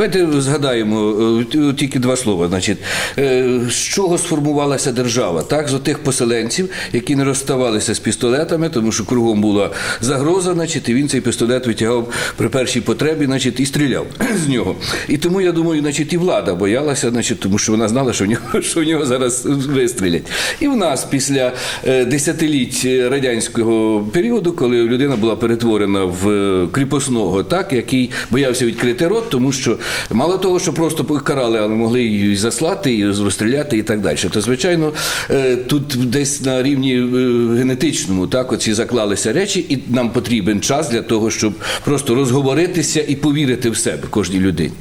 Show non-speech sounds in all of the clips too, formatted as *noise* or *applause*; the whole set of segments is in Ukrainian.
Давайте згадаємо е, тільки два слова. Значить, е, з чого сформувалася держава? Так, з отих поселенців, які не розставалися з пістолетами, тому що кругом була загроза, значить, і він цей пістолет витягав при першій потребі, значить, і стріляв *clears throat* з нього. І тому я думаю, значить, і влада боялася, значить, тому що вона знала, що в нього, *laughs* що в нього зараз вистрілять. І в нас після е, десятиліть радянського періоду, коли людина була перетворена в кріпосного, так, який боявся відкрити рот, тому що мало того, що просто покарали, але могли її заслати, і розстріляти і так далі. То, звичайно, е, тут десь на рівні е, генетичному так, оці заклалися речі, і нам потрібен час для того, щоб просто розговоритися і повірити в себе кожній людині.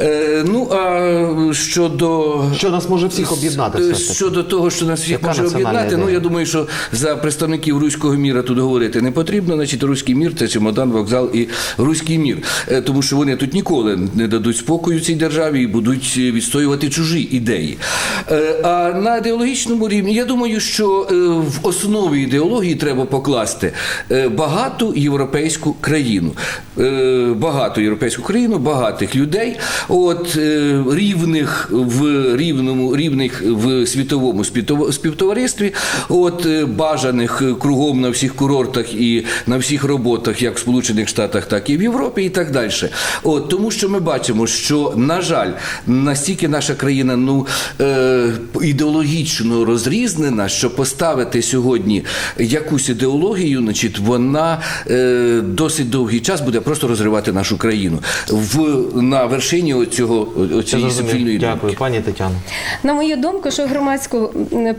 Е, Ну, а щодо Що нас може всіх об'єднати? Щодо того, що нас всіх Яка може об'єднати, ну я думаю, що за представників руського міра тут говорити не потрібно. Значить, руський мір це чемодан, вокзал і руський мір, тому що вони тут ніколи не дадуть спокою цій державі і будуть е, відстоювати чужі ідеї. Е, А на ідеологічному рівні я думаю, що е, в основі ідеології треба покласти багату європейську країну, багату європейську країну, багатих людей, от рівних в рівному рівних в світовому співтоваристві, от бажаних кругом на всіх курортах і на всіх роботах, як в Сполучених Штатах, так і в Європі, і так далі. От тому, що ми бачимо, що на жаль, настільки наша країна ну е, ідеологічно розрізнена, що поставити сьогодні якусь ідеологію, значить, вона е, досить довгий час буде просто розривати нашу країну в на вершині оцього Я оцієї зрозумів. суцільної Дякую, пані Тетяно. На мою думку, що громадську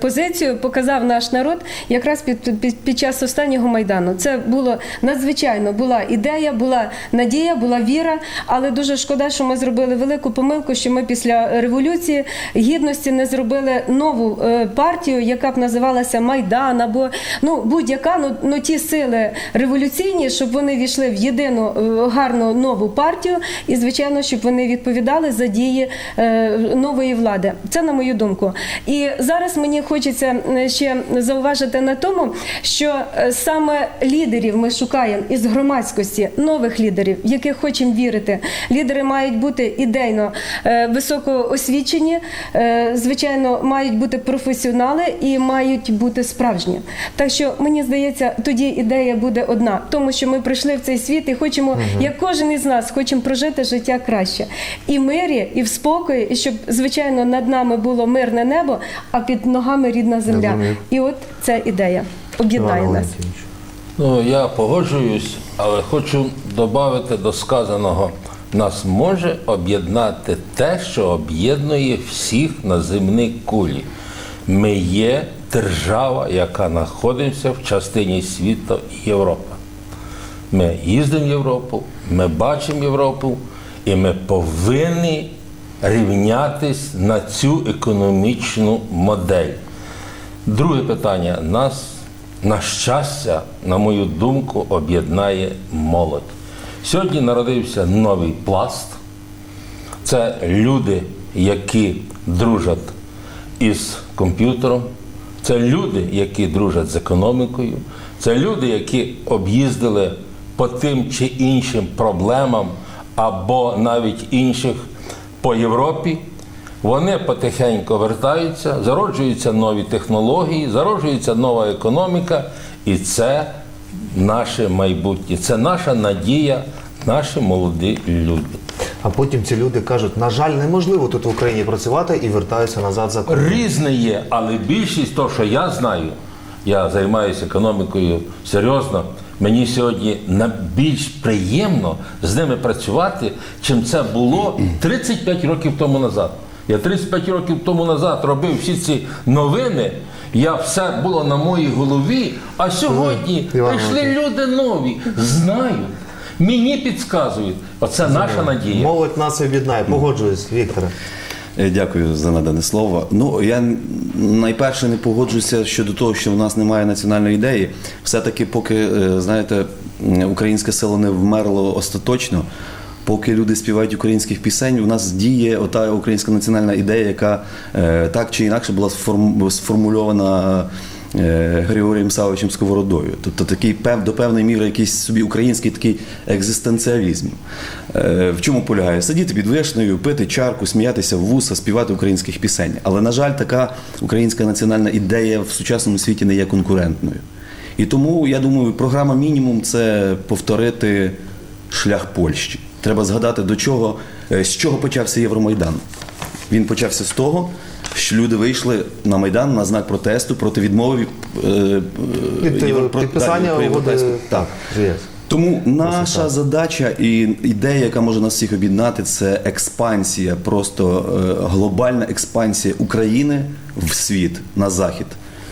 позицію показав наш народ якраз під, під, під час останнього майдану. Це було надзвичайно була ідея, була надія, була віра. Але дуже шкода, що ми зробили велику помилку, що ми після революції гідності не зробили нову е, партію, яка б називалася Майдан або ну будь-яка ну, ну ті сили революційні, щоб вони війшли в єдину е, гарну нову партію, і звичайно, щоб вони відповідали за дії е, нової влади. Це на мою думку. І зараз мені хочеться ще зауважити на тому, що саме лідерів ми шукаємо із громадськості нових лідерів, яких хочемо вірити. Лідери мають бути ідейно е, високоосвічені, е, звичайно, мають бути професіонали і мають бути справжні. Так що мені здається, тоді ідея буде одна, тому що ми прийшли в цей світ і хочемо, як кожен із нас, хочемо прожити життя краще і в мирі, і в спокої, і щоб звичайно над нами було мирне небо, а під ногами рідна земля. І от ця ідея об'єднає нас. Ну, я погоджуюсь, але хочу додати до сказаного. Нас може об'єднати те, що об'єднує всіх на земній кулі. Ми є держава, яка знаходиться в частині світу Європа. Ми їздимо в Європу, ми бачимо Європу, і ми повинні рівнятись на цю економічну модель. Друге питання. Нас, на щастя, на мою думку, об'єднає молодь. Сьогодні народився новий пласт. Це люди, які дружать із комп'ютером, це люди, які дружать з економікою, це люди, які об'їздили по тим чи іншим проблемам або навіть інших по Європі. Вони потихеньку вертаються, зароджуються нові технології, зароджується нова економіка, і це наше майбутнє, це наша надія, наші молоді люди. А потім ці люди кажуть, на жаль, неможливо тут в Україні працювати і вертаються назад за кордон. Різне є, але більшість того, що я знаю, я займаюся економікою серйозно. Мені сьогодні більш приємно з ними працювати, чим це було 35 років тому назад. Я 35 років тому назад робив всі ці новини. Я все було на моїй голові, а сьогодні Іван прийшли люди нові, знають, мені підказують. Оце наша надія. Молодь нас об'єднає. Погоджуюсь, Вікторе. Е, Дякую за надане слово. Ну я найперше не погоджуюся щодо того, що в нас немає національної ідеї. Все-таки, поки е, знаєте, м, українське село не вмерло остаточно. Поки люди співають українських пісень, у нас діє ота українська національна ідея, яка е, так чи інакше була сформ- сформульована е, Григорієм Савичем Сковородою. Тобто такий до певної міри якийсь собі український такий екзистенціалізм. Е, В чому полягає? Сидіти під вишнею, пити чарку, сміятися в вуса, співати українських пісень. Але, на жаль, така українська національна ідея в сучасному світі не є конкурентною. І тому, я думаю, програма мінімум це повторити шлях Польщі. Треба згадати, до чого, е, з чого почався Євромайдан. Він почався з того, що люди вийшли на Майдан на знак протесту проти відмови е, е, Під, Європро- да, підписання угоди. Так. Тому наша задача і ідея, яка може нас всіх об'єднати, це експансія, просто е, глобальна експансія України в світ на захід.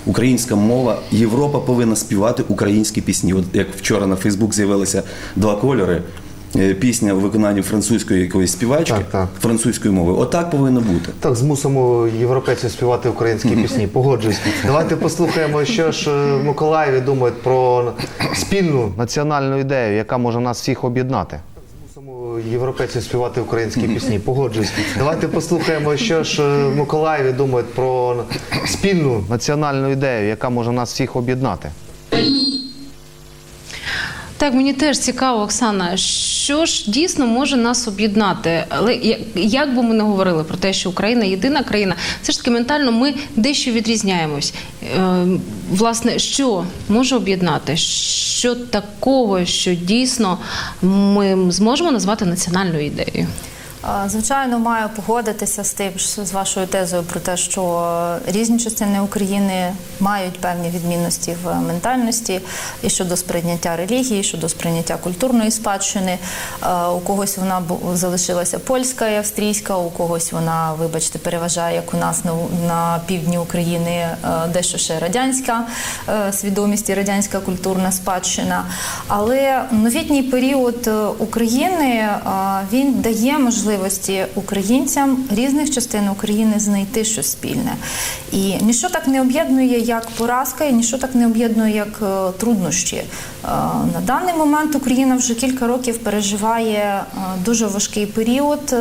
Українська мова, Європа повинна співати українські пісні. От як вчора на Фейсбук з'явилися два кольори. Е, Пісня у виконанні французької якоїсь співачки Так, так. французькою мовою. Отак повинно бути. Так, змусимо європейців співати українські пісні. Погоджуюсь. Давайте послухаємо, що ж е, в Миколаєві думають про спільну національну ідею, яка може нас всіх об'єднати. Змусимо європейців співати українські пісні. Погоджуюсь. Давайте послухаємо, що ж е, в Миколаєві думають про спільну національну ідею, яка може нас всіх об'єднати. Так, мені теж цікаво, Оксана, що ж дійсно може нас об'єднати? Але як би ми не говорили про те, що Україна єдина країна, все ж таки ментально ми дещо відрізняємось. Е, власне, що може об'єднати? Що такого, що дійсно ми зможемо назвати національною ідеєю? Звичайно, маю погодитися з тим з вашою тезою про те, що різні частини України мають певні відмінності в ментальності і щодо сприйняття релігії, щодо сприйняття культурної спадщини. У когось вона залишилася польська і австрійська, у когось вона, вибачте, переважає як у нас на, півдні України е, дещо ще радянська е, свідомість і радянська культурна спадщина. Але новітній період е, України е, він дає можливості українцям різних частин України знайти щось спільне. І ніщо так не об'єднує, як поразка, і ніщо так не об'єднує, як е, труднощі. Е, На даний момент Україна вже кілька років переживає е, дуже важкий період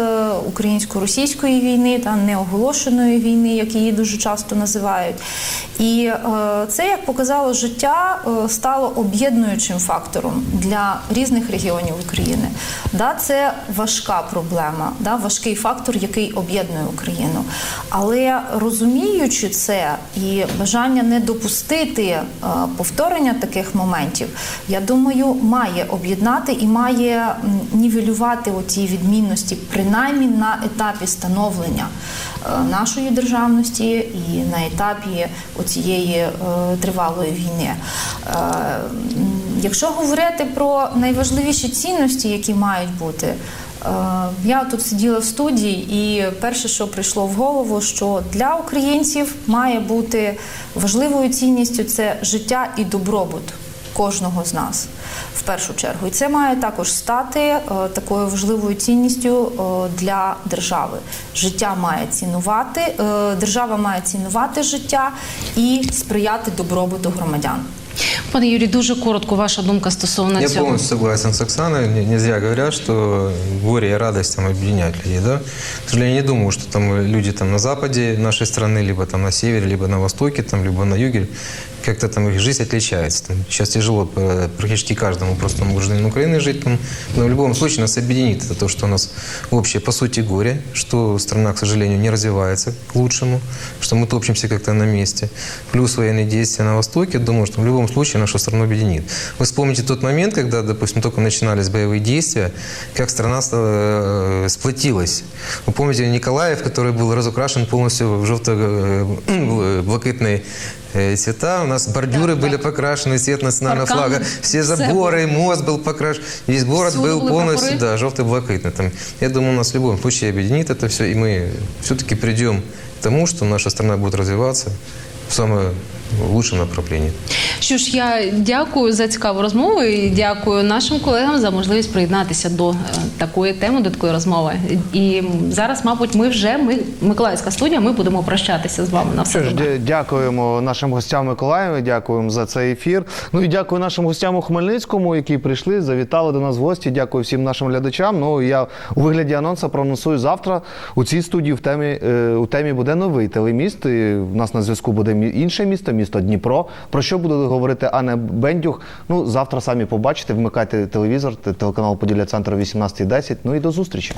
українсько-російської війни та неоголошеної війни, як її дуже часто називають. І це, як показало життя, стало об'єднуючим фактором для різних регіонів України. Да, це важка проблема, да, важкий фактор, який об'єднує Україну. Але розуміючи це і бажання не допустити е, повторення таких моментів, я думаю, має об'єднати і має нівелювати оці відмінності, принаймні на етапі становлення е, нашої державності і на етапі оцієї е, тривалої війни. Якщо говорити про найважливіші цінності, які мають бути. е, Я тут сиділа в студії, і перше, що прийшло в голову, що для українців має бути важливою цінністю це життя і добробут кожного з нас в першу чергу. І це має також стати е, такою важливою цінністю е, для держави. Життя має цінувати, держава має цінувати життя і сприяти добробуту громадян. Пане Юрій, дуже коротко ваша думка стосовно Я цього. полностью согласен с Оксаной. Не, не зря говорят, что горе и радость там объединяют людей. Да? К сожалению, я не думаю, что там люди там на западе нашей страны, либо там на севере, либо на востоке, там, либо на юге, как-то там их жизнь отличается. Там, сейчас тяжело э, практически каждому простому гражданину Украины жить. Там, но в любом случае нас объединит это то, что у нас общее, по сути, горе, что страна, к сожалению, не развивается к лучшему, что мы топчемся как-то на месте. Плюс военные действия на Востоке, думаю, что в любом случае нашу страну объединит. Вы вспомните тот момент, когда, допустим, только начинались боевые действия, как страна э, сплотилась. Вы помните Николаев, который был разукрашен полностью в желто-блакитной *clears throat* э, цвета. У нас бордюры были покрашены, цвет национального Парканы. флага. Все Все заборы, мост был покрашен. Весь город Всюду был были полностью, прапоры. да, желто-блакитный. Там, я думаю, у нас в любом случае объединит это все, и мы все-таки придем к тому, что наша страна будет развиваться в самое лучшем направлении. Що ж, я дякую за цікаву розмову і дякую нашим колегам за можливість приєднатися до е, такої теми, до такої розмови. І зараз, мабуть, ми вже ми Миколаївська студія. Ми будемо прощатися з вами на все Що ж, добре. дя- дякуємо нашим гостям Миколаєві, дякуємо за цей ефір. Ну і дякую нашим гостям у Хмельницькому, які прийшли, завітали до нас в гості. Дякую всім нашим глядачам. Ну я у вигляді анонсу проанонсую завтра у цій студії в темі е, у темі буде новий телеміст. І в нас на зв'язку буде мі- інше місто, місто Дніпро. Про що буде говорити Анна Бендюх? Ну завтра самі побачите. Вмикайте телевізор, телеканал Поділля Центр 18.10. Ну і до зустрічі.